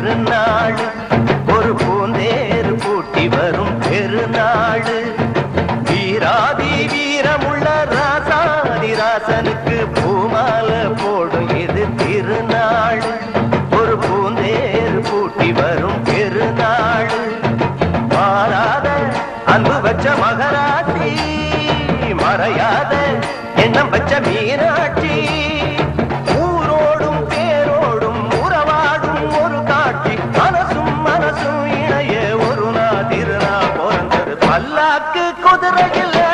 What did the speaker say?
பெருநாள் ஒரு பூந்தேர் பூட்டி வரும் பெருநாள். வீராதி வீரமுள்ள ராசாதி ராசனுக்கு பூமால போடும் இது திருநாள். ஒரு பூந்தேர் பூட்டி வரும் பெருநாள். மாறாத அன்பு வச்ச மகராசி மறையாத எண்ணம் வச்ச மீன இணைய